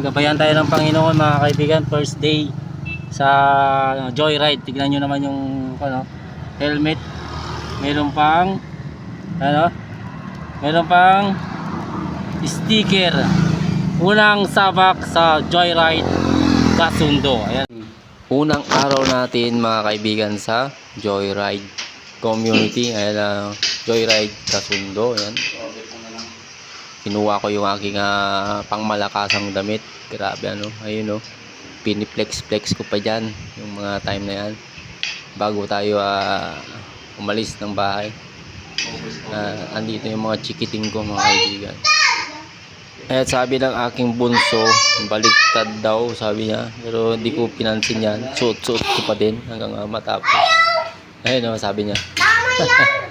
Gabayan tayo ng Panginoon mga kaibigan, first day sa ano, joyride. Tignan nyo naman yung ano, helmet. Meron pang ano? Meron pang sticker. Unang sabak sa joyride Kasundo. Ayan. Unang araw natin mga kaibigan sa joyride community. Ayan ang joyride Kasundo. Ayan. Kinuha ko yung aking ah, pangmalakasang damit. Grabe ano. Ayun oh. Piniplex-flex ko pa dyan. Yung mga time na yan. Bago tayo ah, umalis ng bahay. Ah, andito yung mga chikiting ko mga kaibigan. At sabi ng aking bunso, baliktad daw sabi niya. Pero hindi ko pinansin yan. Suot-suot ko pa din hanggang ah, matapos. Ayun oh, sabi niya.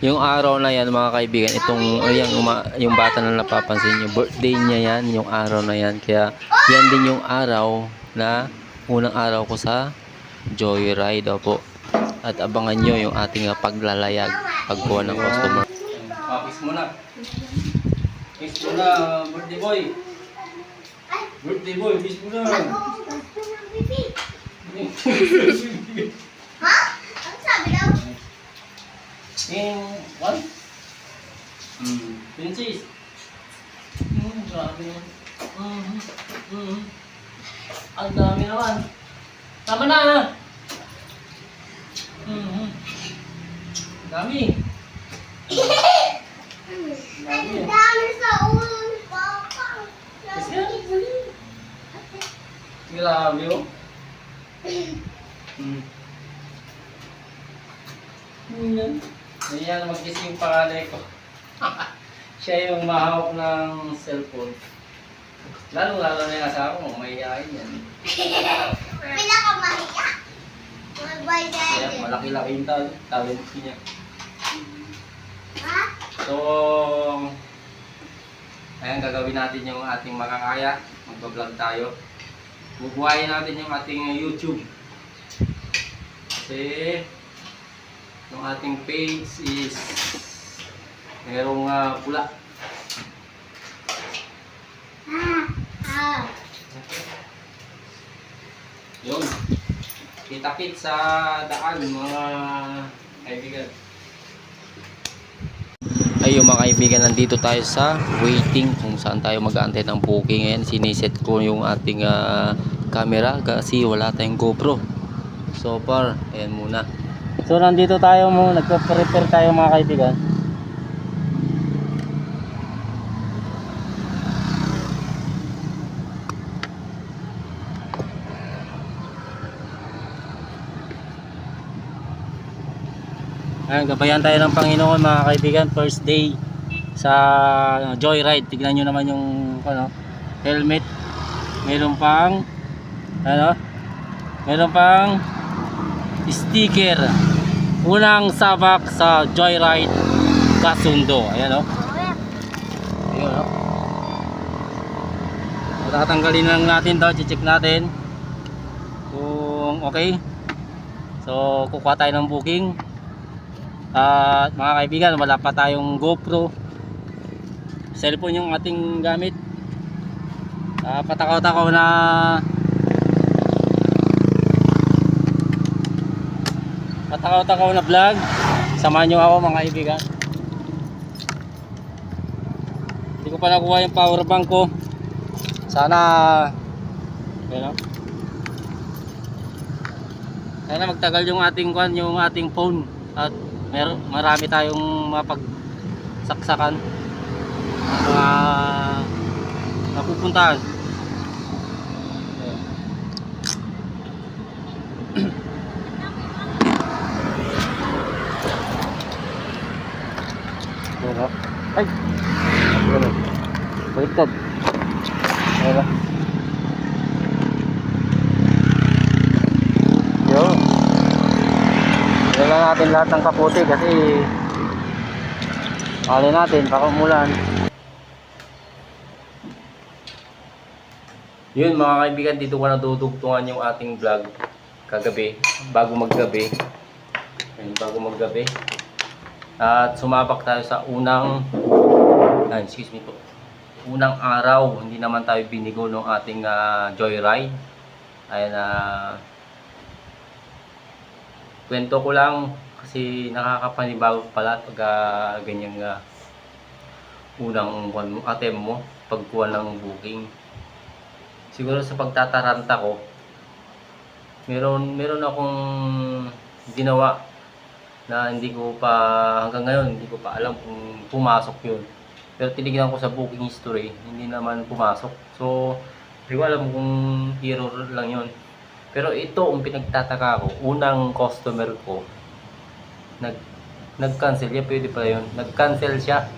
Yung araw na yan mga kaibigan, itong yung, uma- yung bata na napapansin nyo, birthday niya yan, yung araw na yan. Kaya yan din yung araw na unang araw ko sa Joyride po. At abangan nyo yung ating paglalayag pagkuha ng customer. Ah, kiss mo na. Kiss mo na, birthday boy. Birthday boy, kiss mo na. Ha? Ano sabi daw? In one? Hmm. Princess. Hmm, grabe naman. Mhm. Mhm. Ang dami naman. Tama na! Mhm. Ang dami. Dami. Ang dami sa ulo ni Papa. Kasi. Grabe oh. Hmm. Hmm, yan. Yan mag-kiss yung pangalay ko. Siya yung mahawak ng cellphone. Lalo lalo na yung asawa mo, mahihayin yan. Pinakamahiya. Magbay Kaya dahil. malaki-laki yung talent, talent niya. Ha? So, ayan gagawin natin yung ating makakaya. Magbablog tayo. Bubuhayin natin yung ating YouTube. Kasi, yung ating page is merong ah, pula. Yun. Kita-kit sa daan mga kaibigan. Ayun mga kaibigan, nandito tayo sa waiting kung saan tayo mag-aantay ng booking. Ngayon, siniset ko yung ating ah, camera kasi wala tayong GoPro. So far, ayan muna. So nandito tayo mo, nagpe-prepare tayo mga kaibigan. Ayan, gabayan tayo ng Panginoon mga kaibigan, first day sa ano, joyride. Tignan nyo naman yung ano, helmet. Meron pang ano? Meron pang sticker. Unang sabak sa joyride Kasundo. Ayan o. Ayun o. Tatanggalin lang natin daw, check natin kung okay. So, kukuha tayo ng booking. At mga kaibigan, wala pa tayong GoPro. Cellphone yung ating gamit. Ah, patakaw-takaw na patakaw-takaw na vlog. Samahan nyo ako mga kaibigan. Hindi ko pa nakuha yung power bank ko. Sana you Sana magtagal yung ating kwan, yung ating phone at mer marami tayong mapagsaksakan mga napupuntahan Wala. Ay! Wala. Baliktad. Wala. Yun. Wala natin lahat ng kaputi kasi Alin natin, baka umulan. Yun mga kaibigan, dito ko nadudugtungan yung ating vlog kagabi, bago maggabi. Ayun, bago maggabi. At sumabak tayo sa unang, ah, excuse me po, unang araw. Hindi naman tayo binigo ng ating ah, joyride. Ayan na, kwento ko lang kasi nakakapanibago pala pag ah, ganyang ah, unang attempt mo pagkuha ng booking. Siguro sa pagtataranta ko, meron meron akong ginawa na hindi ko pa hanggang ngayon hindi ko pa alam kung pumasok yun. Pero tinignan ko sa booking history, hindi naman pumasok. So, hindi ko alam kung error lang yun. Pero ito ang pinagtataka ko, unang customer ko, nag nag-cancel niya, pwede pa yun. Nag-cancel siya.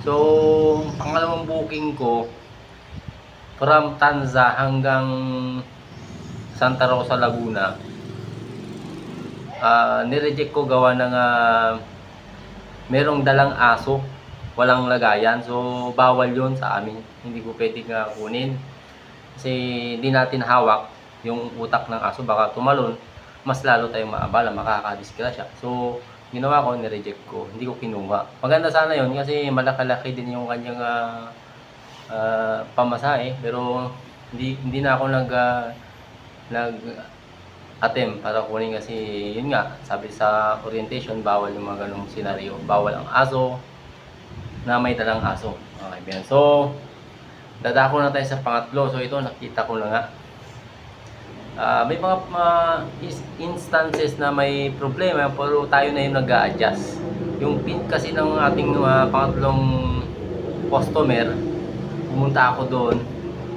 So, pangalawang booking ko, from Tanza hanggang Santa Rosa, Laguna, ah nireject ko gawa ng ah, merong dalang aso, walang lagayan. So, bawal yun sa amin. Hindi ko pwedeng ah, kunin. Kasi hindi natin hawak yung utak ng aso. Baka tumalon, mas lalo tayong maabala, makakadisgrasya. So, ginawa ko, nireject ko. Hindi ko kinuha. Maganda sana yun kasi malaki-laki din yung kanyang ah, ah, pamasahe. Pero, hindi, hindi na ako nag, ah, nag attempt para kunin kasi yun nga sabi sa orientation bawal yung mga ganong senaryo bawal ang aso na may dalang aso. Okay bien. So dadako na tayo sa pangatlo. So ito nakita ko na nga. Ah, may mga is- instances na may problema pero tayo na yung nag adjust yung pin kasi ng ating mga pangatlong customer pumunta ako doon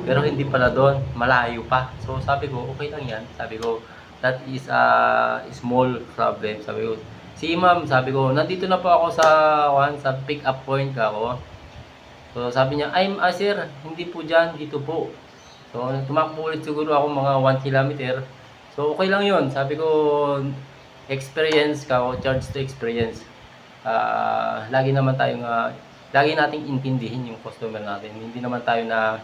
pero hindi pala doon. Malayo pa. So sabi ko okay lang yan. Sabi ko that is a small problem sabi ko. Si ma'am sabi ko nandito na po ako sa one sa pick up point ka ako. So sabi niya ay ah, sir hindi po dyan dito po. So tumakbo ulit siguro ako mga 1 kilometer. So okay lang yun. Sabi ko experience ka o charge to experience. Ah, lagi naman tayong ah, lagi nating intindihin yung customer natin. Hindi naman tayo na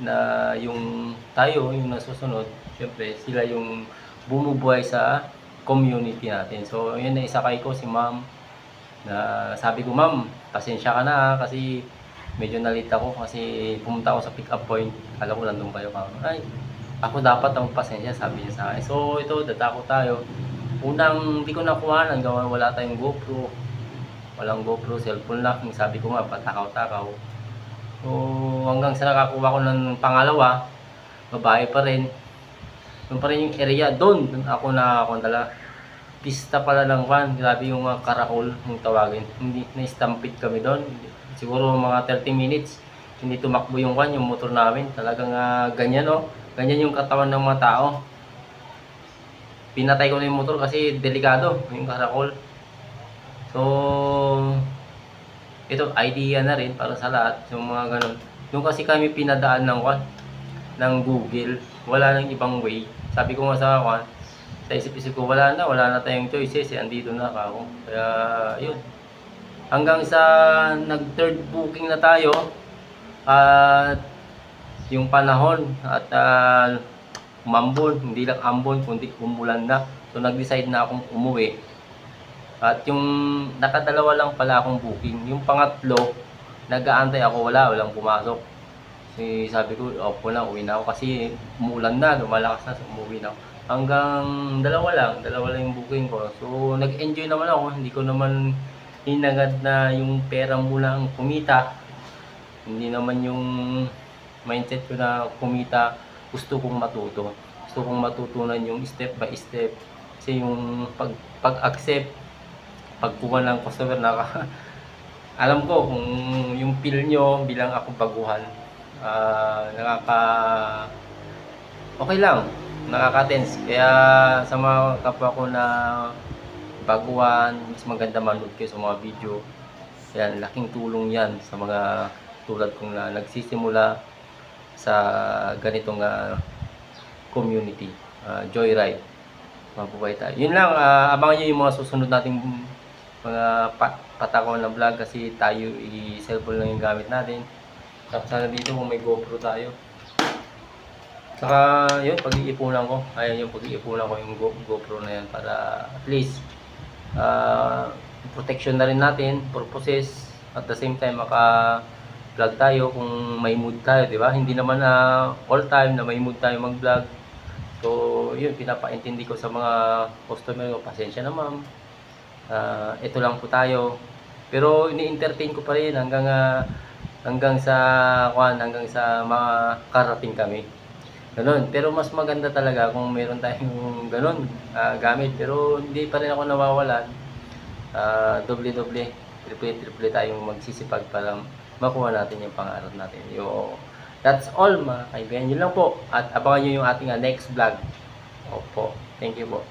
na yung tayo yung nasusunod syempre sila yung bumubuhay sa community natin. So yun na isakay ko si ma'am na sabi ko ma'am pasensya ka na ha, kasi medyo nalita ako kasi pumunta ako sa pick up point. Kala ko nandun kayo ma'am. Ay ako dapat ang pasensya sabi niya sa akin. So ito dadako tayo. Unang hindi ko nakuha gawa wala tayong GoPro. Walang GoPro cellphone lang. Sabi ko nga patakaw-takaw So, hanggang sa nakakuha ko ng pangalawa, babae pa rin. Doon pa rin yung area, doon, doon ako nakakondala. Pista pala ng van, grabe yung mga karakol, yung tawagin. Hindi, na-stampede kami doon. Siguro mga 30 minutes, hindi tumakbo yung van, yung motor namin. Talagang ah, ganyan, no? Ganyan yung katawan ng mga tao. Pinatay ko na yung motor kasi delikado, yung karakol. So, ito idea na rin para sa lahat yung mga ganun. Yung kasi kami pinadaan ng kwan ng Google. Wala nang ibang way. Sabi ko nga sa kwan sa isip-isip ko wala na wala na tayong choices eh andito na ako. Kaya yun. Hanggang sa nag third booking na tayo at yung panahon at uh, umambon hindi lang ambon kundi umulan na. So nag-decide na akong umuwi at yung nakadalawa lang pala akong booking. Yung pangatlo, nag-aantay ako, wala, walang pumasok. Kasi sabi ko, opo na, uwi na ako kasi umulan na, lumalakas na, so umuwi na ako. Hanggang dalawa lang, dalawa lang yung booking ko. So, nag-enjoy naman ako, hindi ko naman hinagad na yung pera mo lang kumita. Hindi naman yung mindset ko na kumita, gusto kong matuto. Gusto kong matutunan yung step by step. Kasi yung pag, pag-accept pagkuha ng customer na alam ko kung yung feel nyo bilang ako baguhan ah, nakaka okay lang nakaka-tense. Kaya sa mga kapwa ko na baguhan mas maganda manood kayo sa mga video. Yan laking tulong yan sa mga tulad kong na nagsisimula sa ganitong ah, community ah, joyride. Mabuhay tayo. Yun lang ah, abangan nyo yung mga susunod nating mga pa patakaw na vlog kasi tayo i-cellphone lang yung gamit natin. Tapos sana dito kung may GoPro tayo. Saka yun, pag-iipunan ko. Ayan yung pag-iipunan ko yung Go- GoPro na yan para at least ah protection na rin natin, purposes, at the same time maka vlog tayo kung may mood tayo, di ba? Hindi naman na all time na may mood tayo mag-vlog. So, yun, pinapaintindi ko sa mga customer ko, pasensya na ma'am. Ah, ito lang po tayo. Pero ini-entertain ko pa rin hanggang ah, hanggang sa kuan, hanggang sa mga karating kami. Ganun. Pero mas maganda talaga kung meron tayong ganun ah, gamit. Pero hindi pa rin ako nawawalan. Ah, doble-doble, triple-triple tayong magsisipag para makuha natin yung pangarap natin. Yo, that's all mga kaibigan. Yun lang po. At abangan nyo yung ating ah, next vlog. Opo. Thank you po.